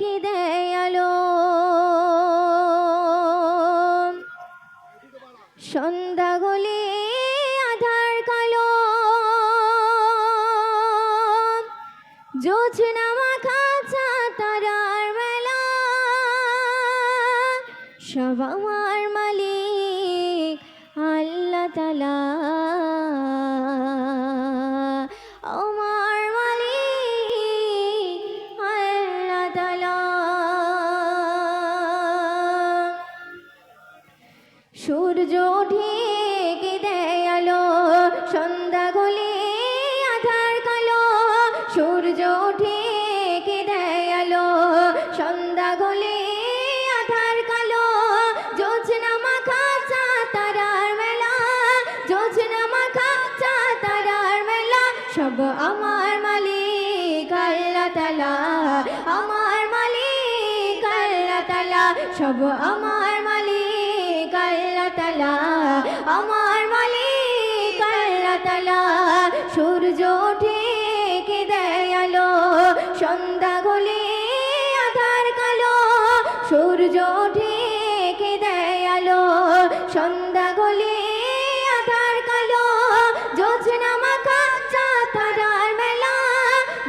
কি দেয়ালো? সন্ধ্যা গলে আধার কালো। জোছনা মাখা তারার বেলা সব আমার মালিক, আল্লাহ তালা সূর্য ঢেকে দেয় আলো সন্ধ্যা গলে আধার কালো। সূর্য ঢেকে দেয় আলো সন্ধ্যা গলে আধার কালো। জোছনা মাখা চা তারার মেলা জোছনা মাখা চা তারার মেলা। সব আমার মালিক আল্লাহ তালা আমার মালিক আল্লাহ তালা সব আমার তালা সূর্য ঢেকে দেয় সন্ধ্যা গলে আধার কালো, সূর্য ঢেকে দেয় সন্ধ্যা গলে আধার কালো জোছনা মাখা চা তারার মেলা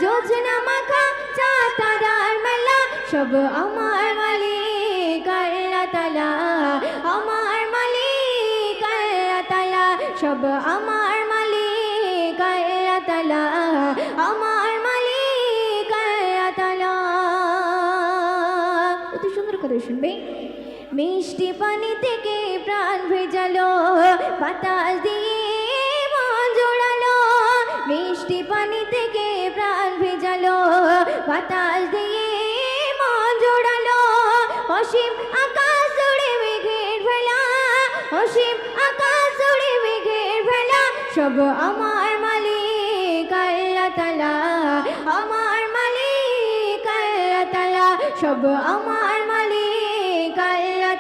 জোছনা মাখা চা তারার মেলা, সব আমার মালিক আল্লাহ তালা করে শুনবে মিষ্টি পানি থেকে প্রাণ ভেজালো, বাতাস দিয়ে মন জোড়ালো। মিষ্টি পানি থেকে প্রাণ ভেজালো, বাতাস দিয়ে মন জোড়ালো। অসীম আকাশ জুড়ে মেঘের ভেলা, অসীম আকাশ জুড়ে মেঘের ভেলা। সব আমার মালিক, আল্লাহ তালা আমার মালিক, আল্লাহ তালা সব আমার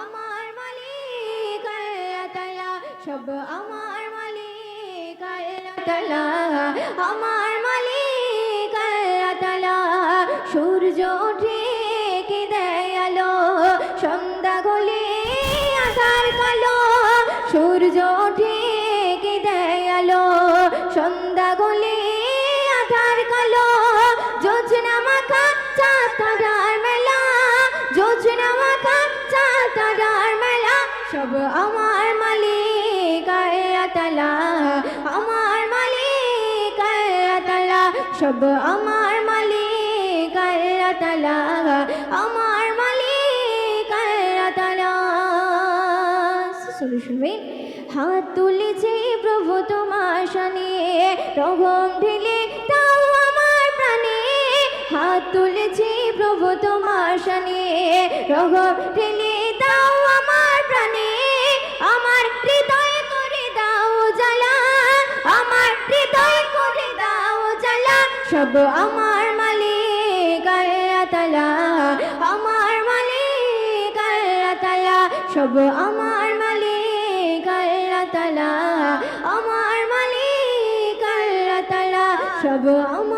আমার মালিক আল্লাহ সব আমার মালিক আল্লাহ আমার মালিক আল্লাহ সূর্য ঢেকে দেয় আলো, সন্ধ্যা গলে আধার কালো। সূর্য ঢেকে দেয় আলো, সন্ধ্যা গলে আধার কালো। যোজনা মাখা চা তারার মেলা তারার মেলা, সব আমার মালিক আল্লাহ আমার মালিক আল্লাহ সব আমার মালিক আল্লাহ আমার মালিক আল্লাহ তালা শুনবেন হাত তুলেছে প্রভু তোমার শানে রঘম ঢেলে তাও আমার প্রাণে। হাত তুলেছে প্রভু তোমার শানে রঘম ঢেলে সব আমার মালিক আল্লাহ তালা আমার মালিক আল্লাহ তালা সব আমার মালিক আল্লাহ তালা আমার মালিক আল্লাহ তালা সব আমার